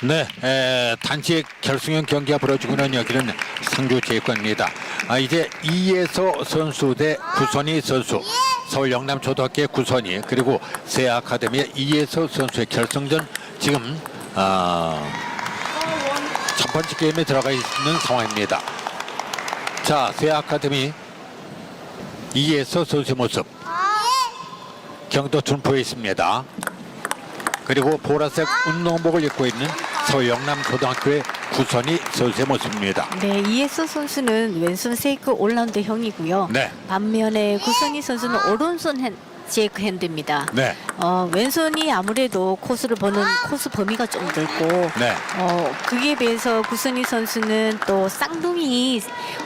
네, 에, 단체 결승형 경기가 벌어지고 있는 여기는 상주체육관입니다. 아, 이제 이예서 선수 대 구선희 선수, 서울 영남초등학교의 구선희 그리고 세 아카데미의 이예서 선수의 결승전 지금 아, 첫 번째 게임에 들어가 있는 상황입니다. 자, 세 아카데미 이예서 선수의 모습 경도 둔포에 있습니다. 그리고 보라색 운동복을 입고 있는 서울 영남초등학교의 구선희 선수의 모습입니다. 네, 이예서 선수는 왼손 세이크 올라운드 형이고요. 네. 반면에 구선희 선수는 오른손 핸, 제이크 핸드입니다. 네. 어, 왼손이 아무래도 코스를 보는 코스 범위가 좀 넓고 네. 어, 그에 비해서 구선희 선수는 또 쌍둥이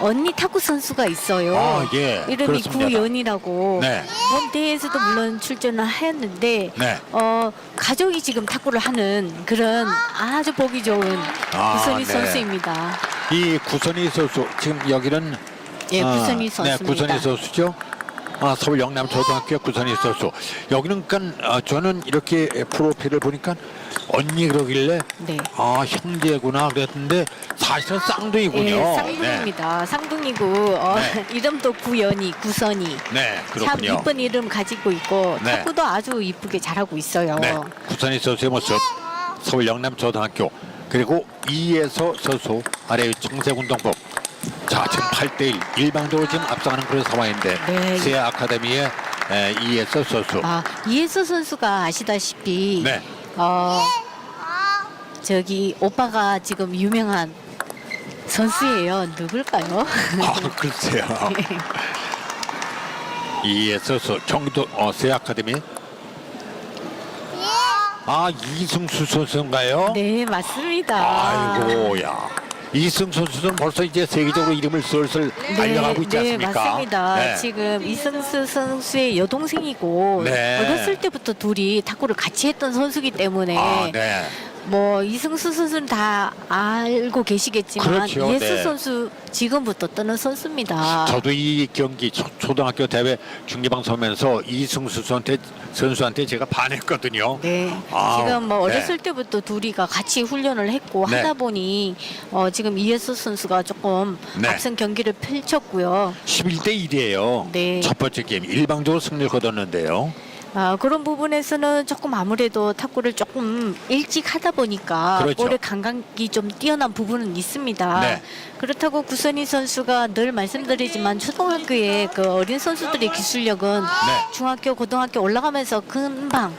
언니 탁구 선수가 있어요. 아, 예. 이름이 그렇습니다. 구연이라고 네. 본 대회에서도 물론 출전을 하였는데 네. 어, 가족이 지금 탁구를 하는 그런 아주 보기 좋은 아, 구선희 네. 선수입니다. 이 구선희 선수 지금 여기는 예, 아, 구선희 네, 선수입니다. 구선희 선수죠. 아, 서울 영남 초등학교 구선희 선수. 여기는 그러니까 아, 저는 이렇게 프로필을 보니까 언니 그러길래 네. 아 형제구나 그랬는데 사실은 쌍둥이군요. 예, 쌍둥이입니다. 쌍둥이고 어, 네. 이름도 구연이, 구선이. 네, 네참 그렇군요. 이쁜 이름 가지고 있고 네. 탁구도 아주 이쁘게 잘하고 있어요. 네, 구선희 선수의 모습 서울 영남 초등학교 그리고 이예서 선수 아래 정세운동법 자 지금 8대1 일방적으로 지금 앞서가는 그런 상황인데 네. 세 아카데미의 에, 이예서 선수 아, 이혜수 선수가 아시다시피 네. 어, 저기 오빠가 지금 유명한 선수예요. 누굴까요? 아 글쎄요 이예서 선수 경기도 어, 세 아카데미 아 이승수 선수인가요? 네, 맞습니다. 아이고야 이승수 선수는 벌써 이제 세계적으로 이름을 슬슬 알려가고 있지 네, 않습니까? 맞습니다. 네. 지금 이승수 선수의 여동생이고 네. 어렸을 때부터 둘이 탁구를 같이 했던 선수기 때문에 아, 네. 뭐 이승수 선수는 다 알고 계시겠지만 그렇죠, 이예수 네. 선수 지금부터 뜨는 선수입니다. 저도 이 경기 초, 초등학교 대회 중계방송하면서 이승수 선수한테, 선수한테 제가 반했거든요. 네. 아, 지금 뭐 네. 어렸을 때부터 둘이가 같이 훈련을 했고 네. 하다 보니 어, 지금 이예수 선수가 조금 네. 앞선 경기를 펼쳤고요. 11대 1이에요. 네. 첫 번째 게임 일방적으로 승리를 거뒀는데요. 아, 그런 부분에서는 조금 아무래도 탁구를 조금 일찍 하다 보니까 그렇죠. 볼의 감각이 좀 뛰어난 부분은 있습니다. 네. 그렇다고 구선희 선수가 늘 말씀드리지만 초등학교의 그 어린 선수들의 기술력은 네. 중학교, 고등학교 올라가면서 금방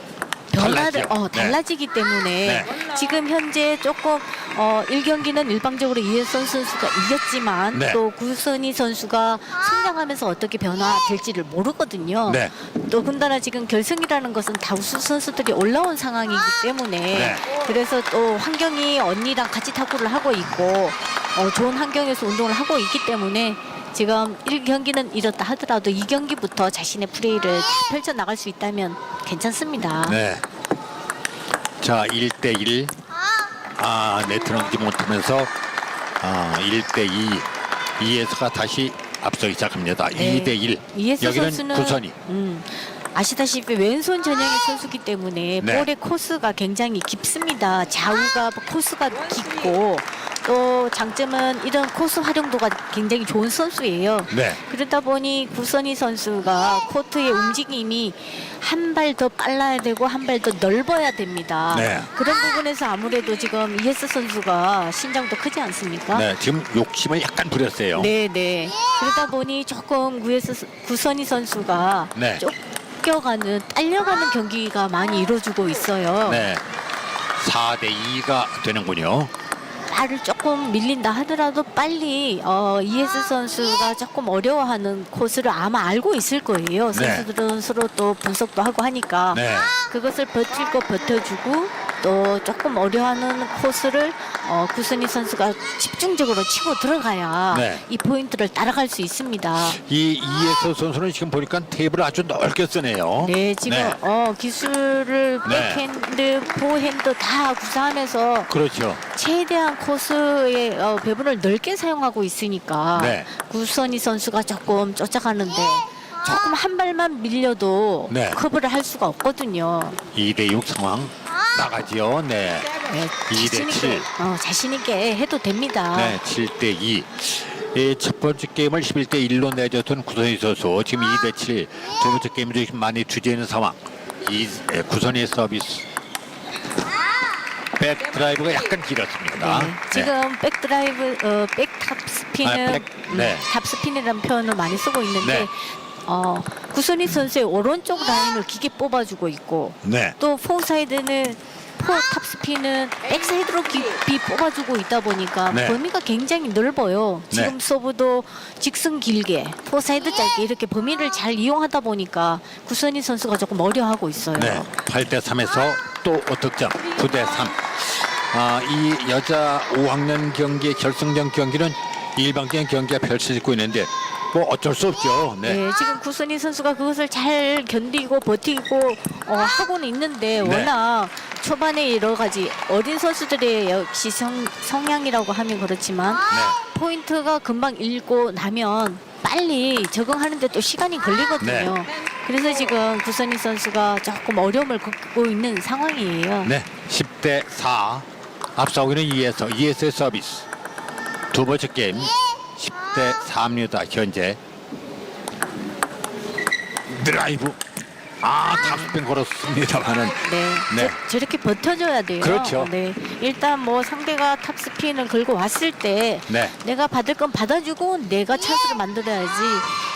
변화를. 어, 네. 달라지기 때문에 네. 지금 현재 조금 어, 1경기는 일방적으로 이혜선 선수가 이겼지만 네. 또 구선희 선수가 성장하면서 어떻게 변화될지를 모르거든요. 네. 또 군다나 지금 결승이라는 것은 다 우수 선수들이 올라온 상황이기 때문에 네. 그래서 또 환경이 언니랑 같이 탁구를 하고 있고 어, 좋은 환경에서 운동을 하고 있기 때문에 지금 1경기는 잃었다 하더라도 2경기부터 자신의 플레이를 펼쳐 나갈 수 있다면 괜찮습니다. 네. 자, 1대 1. 아, 네트 넘지 못하면서 아, 1대 2. 이에서가 다시 앞서기 시작합니다. 네. 2대 1. 이혜수 여기는 선수는 구선이. 음, 아시다시피 왼손 전형의 선수기 때문에 네. 볼의 코스가 굉장히 깊습니다. 좌우가 코스가 깊고 또 장점은 이런 코스 활용도가 굉장히 좋은 선수예요. 네. 그러다 보니 구선희 선수가 코트의 움직임이 한 발 더 빨라야 되고 한 발 더 넓어야 됩니다. 네. 그런 부분에서 아무래도 지금 이혜수 선수가 신장도 크지 않습니까? 네, 지금 욕심을 약간 부렸어요. 네, 네. 그러다 보니 조금 구에서 구선희 선수가 네. 쫓겨가는 딸려가는 경기가 많이 이루어지고 있어요. 네. 4대 2가 되는군요. 발을 조금 밀린다 하더라도 빨리 어, 이에스 선수가 조금 어려워하는 코스를 아마 알고 있을 거예요. 네. 선수들은 서로 또 분석도 하고 하니까 네. 그것을 버틸 거 버텨주고 또 조금 어려워하는 코스를 어, 구선희 선수가 집중적으로 치고 들어가야 네. 이 포인트를 따라갈 수 있습니다. 이 이예서 선수는 지금 보니까 테이블을 아주 넓게 쓰네요. 네, 지금 네. 어, 기술을 네. 백핸드, 포핸드 다 구사하면서 그렇죠. 최대한 코스의 어, 배분을 넓게 사용하고 있으니까 네. 구선희 선수가 조금 쫓아가는데 조금 한 발만 밀려도 네. 커브를 할 수가 없거든요. 2대 6 상황. 나가지요. 네. 네, 이대 자신 칠. 있게, 어, 자신 있게 해도 됩니다. 네, 7대 2. 예, 첫 번째 게임을 11대 1로 내줬던 구선희 선수 지금 2대 7. 두 번째 게임도 지금 많이 주제있는 상황. 이 예, 구선희 서비스. 백 드라이브가 약간 길었습니다. 네, 지금 백드라이브, 어, 백탑 스피는 아, 백, 네. 음, 탑 스핀이라는 표현을 많이 쓰고 있는데 네. 어, 구선희 선수의 오른쪽 라인을 기계 뽑아주고 있고 네. 또 포사이드는 포탑 스피는 백사이드로 깊이 뽑아주고 있다 보니까 네. 범위가 굉장히 넓어요. 네. 지금 서브도 직선 길게, 포사이드 짧게 이렇게 범위를 잘 이용하다 보니까 구선희 선수가 조금 어려워하고 있어요. 네. 8대 3에서 또 득점 9대 3. 아, 이 여자 5학년 경기의 결승전 경기는 일방적인 경기가 펼쳐지고 있는데 뭐 어쩔 수 없죠. 네. 네, 지금 구선희 선수가 그것을 잘 견디고 버티고 어, 하고는 있는데 네. 워낙 초반에 여러 가지 어린 선수들의 역시 성, 성향이라고 하면 그렇지만 네. 포인트가 금방 읽고 나면 빨리 적응하는데 또 시간이 걸리거든요. 네. 그래서 지금 구선희 선수가 조금 어려움을 겪고 있는 상황이에요. 네, 10대 4 앞서고 있는 2에서 2에서의 서비스 두 번째 게임 10 대 4입니다 현재 드라이브 아 탑스핀 걸었습니다만은 네, 네. 저, 렇게 버텨줘야 돼요. 그렇죠. 네, 일단 뭐 상대가 탑스핀을 걸고 왔을 때 네. 내가 받을 건 받아주고 내가 찬스를 만들어야지.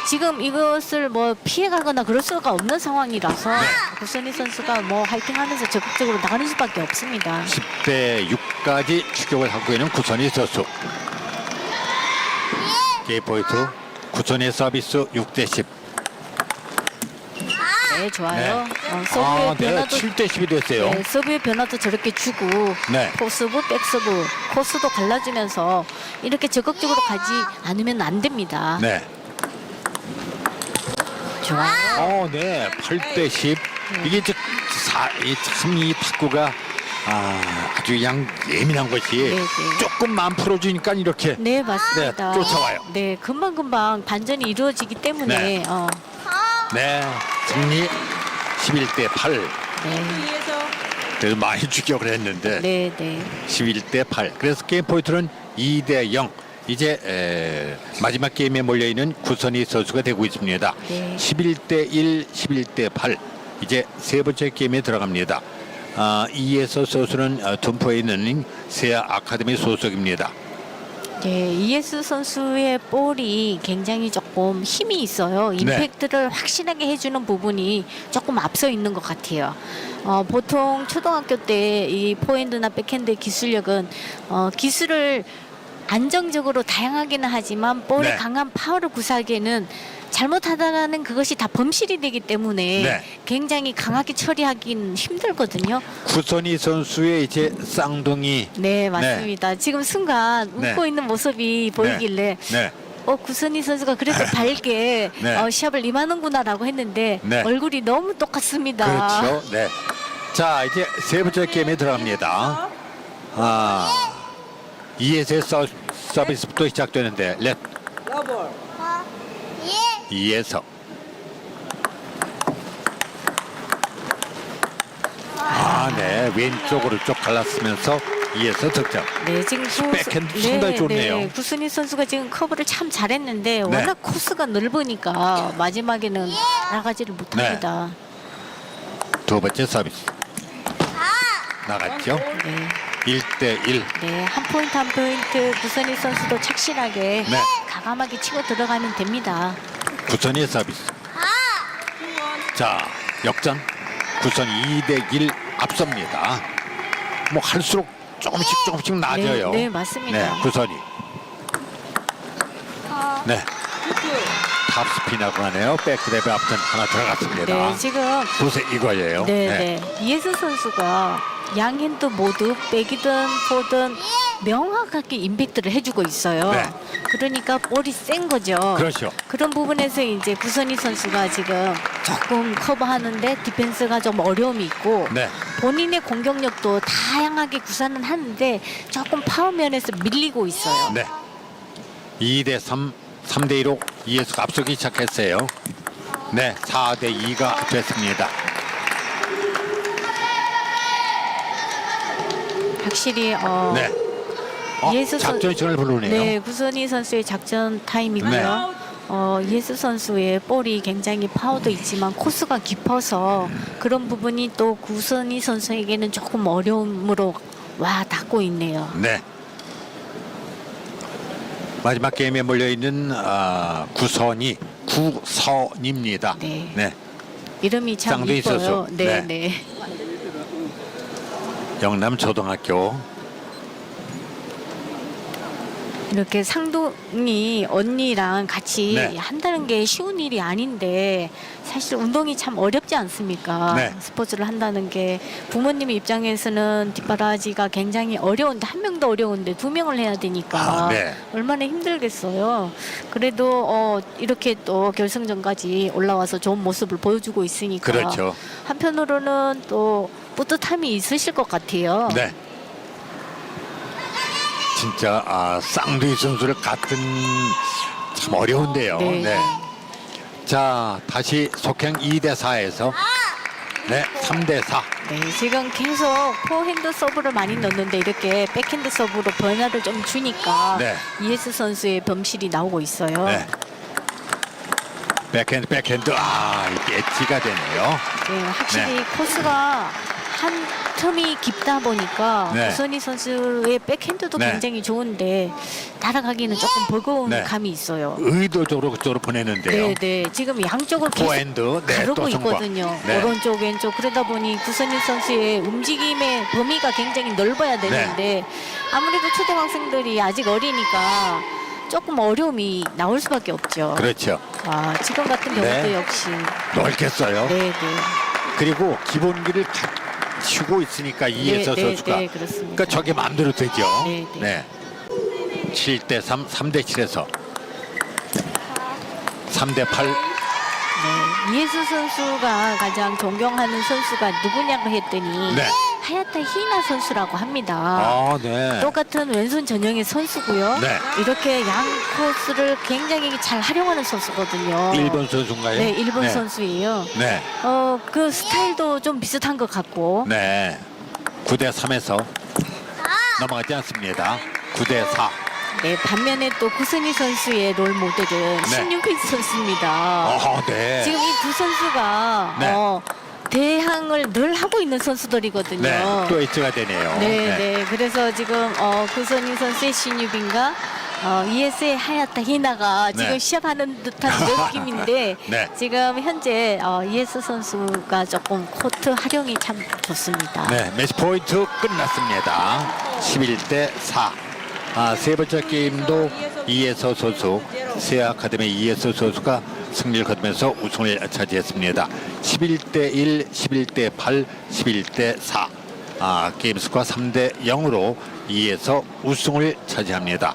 지금 이것을 뭐 피해가거나 그럴 수가 없는 상황이라서 네. 구선희 선수가 뭐 화이팅하면서 적극적으로 나가는 수밖에 없습니다. 10대 6까지 추격을 하고 있는 구선희 선수 게임 포인트 구선희 서비스 6대 10 네, 좋아요. 어, 아, 서브의 네, 변화도 7대 10이 됐어요 네, 서브의 변화도 저렇게 주고 네. 포스브, 백서브, 코스도 갈라주면서 이렇게 적극적으로 가지 않으면 안 됩니다. 네. 좋아요. 어, 네. 8대 10. 이게 참이 탁구가 아, 아주 그냥 예민한 것이 네, 네. 조금만 풀어주니까 이렇게 네, 맞습니다. 네, 쫓아와요. 네, 금방 금방 반전이 이루어지기 때문에 네. 어, 네 승리 11대 8. 네, 그래도 많이 추격을 했는데 네, 네. 11대 8. 그래서 게임 포인트는 2대 0. 이제 에, 마지막 게임에 몰려 있는 구선희 선수가 되고 있습니다. 네. 11대 1, 11대 8. 이제 세 번째 게임에 들어갑니다. 아, 이에서 선수는 어, tum포에 있는 세아 아카데미 소속입니다. 네, 이예스 선수의 볼이 굉장히 조금 힘이 있어요. 네. 임팩트를 확실하게 해주는 부분이 조금 앞서 있는 것 같아요. 어, 보통 초등학교 때 이 포핸드나 백핸드의 기술력은 어, 기술을 안정적으로 다양하게는 하지만 볼의 네. 강한 파워를 구사하기에는 잘못하다가는 그것이 다 범실이 되기 때문에 네. 굉장히 강하게 처리하기는 힘들거든요. 구선희 선수의 이제 쌍둥이 네, 맞습니다. 지금 순간 네. 웃고 있는 모습이 보이길래 네. 어 구선희 선수가 그래도 밝게 네. 어, 시합을 임하는구나라고 했는데 네. 얼굴이 너무 똑같습니다. 그렇죠. 네. 자, 이제 세 번째 게임에 들어갑니다. 아, 서, 서비스부터 시작되는데 렛 더블. 이에서 아, 네. 왼쪽으로 쭉 갈랐으면서 이에서 득점. 네, 지금 구, 백핸드 상당히 좋네요. 구선희 선수가 지금 커브를 참 잘했는데 워낙 코스가 넓으니까 마지막에는 나가지를 못합니다. 두 번째 서비스. 나갔죠? 네. 1대 1. 네, 한 포인트 한 포인트 구선희 선수도 착실하게 네. 과감하게 치고 들어가면 됩니다. 구선의 서비스. 자, 역전. 구선 2대 1 앞섭니다. 뭐 할수록 조금씩 조금씩 나아져요. 네, 네, 맞습니다. 네, 구선이. 네. 탑스핀하고 하네요. 백드랩에 앞선 하나 들어갔습니다. 네, 지금 보세 이거예요. 네, 네. 이예수 선수가 양핸드 모두 백이든 포든 명확하게 임팩트를 해주고 있어요. 네. 그러니까 볼이 센 거죠. 그렇죠. 그런 부분에서 이제 구선희 선수가 지금 조금 커버하는데 디펜스가 좀 어려움이 있고 네. 본인의 공격력도 다양하게 구사는 하는데 조금 파워 면에서 밀리고 있어요. 네. 2 대 3, 3 대 2로 이에수가 앞서기 시작했어요. 네, 4 대 2가 됐습니다. 확실히 어, 네. 어, 예수 선- 작전 시간을 부르네요. 네, 구선희 선수의 작전 타임이고요. 네. 어, 예수 선수의 볼이 굉장히 파워도 있지만 코스가 깊어서 그런 부분이 또 구선희 선수에게는 조금 어려움으로 와 닿고 있네요. 네. 마지막 게임에 몰려 있는 아, 구선이 구선입니다. 네. 이름이 참 이뻐요. 네, 네. 네. 영남 초등학교. 이렇게 상동이 언니랑 같이 네. 한다는 게 쉬운 일이 아닌데 사실 운동이 참 어렵지 않습니까? 네. 스포츠를 한다는 게 부모님 입장에서는 뒷바라지가 굉장히 어려운데 한 명도 어려운데 두 명을 해야 되니까 아, 네. 얼마나 힘들겠어요. 그래도 어, 이렇게 또 결승전까지 올라와서 좋은 모습을 보여주고 있으니까 그렇죠. 한편으로는 또 뿌듯함이 있으실 것 같아요. 네. 진짜 아, 쌍둥이 선수를 같은 참 어려운데요. 네. 자, 다시 속행 2대 4에서 네, 3대 4. 네, 지금 계속 포핸드 서브를 많이 넣는데 이렇게 백핸드 서브로 변화를 좀 주니까 네. 이에스 선수의 범실이 나오고 있어요. 네. 백핸드 백핸드 아, 이게 엣지가 되네요. 네, 확실히 네. 코스가 한 텀이 깊다 보니까 네. 구선희 선수의 백핸드도 네. 굉장히 좋은데 따라가기는 조금 버거운 네. 감이 있어요. 의도적으로 그쪽으로 보내는데요. 네, 네. 지금 양쪽을 계속 포핸드 네, 가르고 성공. 있거든요. 네. 오른쪽 왼쪽 그러다 보니 구선희 선수의 움직임의 범위가 굉장히 넓어야 되는데 네. 아무래도 초등학생들이 아직 어리니까 조금 어려움이 나올 수밖에 없죠. 그렇죠. 아, 지금 같은 경우도 네. 역시 넓겠어요. 네, 네. 그리고 기본기를 갖 추고 있으니까 이해서 네, 선수가 네, 그렇습니다. 그러니까 저게 마음대로 되죠. 네, 네. 7대 3, 3대 7에서 3대 8. 네. 이해수 선수가 가장 존경하는 선수가 누구냐고 했더니 네. 하야타 히나 선수라고 합니다. 아, 네. 똑같은 왼손 전형의 선수고요. 네. 이렇게 양 코스를 굉장히 잘 활용하는 선수거든요. 일본 선수인가요? 네, 일본 선수예요. 네. 어, 그 스타일도 좀 비슷한 것 같고. 네. 9대 3에서 넘어가지 않습니다. 9대 4. 네, 반면에 또 구선희 선수의 롤 모델은 네. 신윤퀴즈 선수입니다. 아, 네. 지금 이 두 선수가 네. 어, 대항을 늘 하고 있는 선수들이거든요. 네. 또 엣지가 되네요. 네, 네. 그래서 지금 어, 구선희 선수의 신유빈과 어, ES의 하야타 히나가 지금 네. 시합하는 듯한 느낌인데 네. 지금 현재 어, ES 선수가 조금 코트 활용이 참 좋습니다. 네, 매치 포인트 끝났습니다. 11대 4. 아, 세 번째 게임도 이예서 선수, 세 아카데미 이예서 선수가 승리를 거두면서 우승을 차지했습니다. 11대 1, 11대 8, 11대 4. 아, 게임 스코어 3대 0으로 이에서 우승을 차지합니다.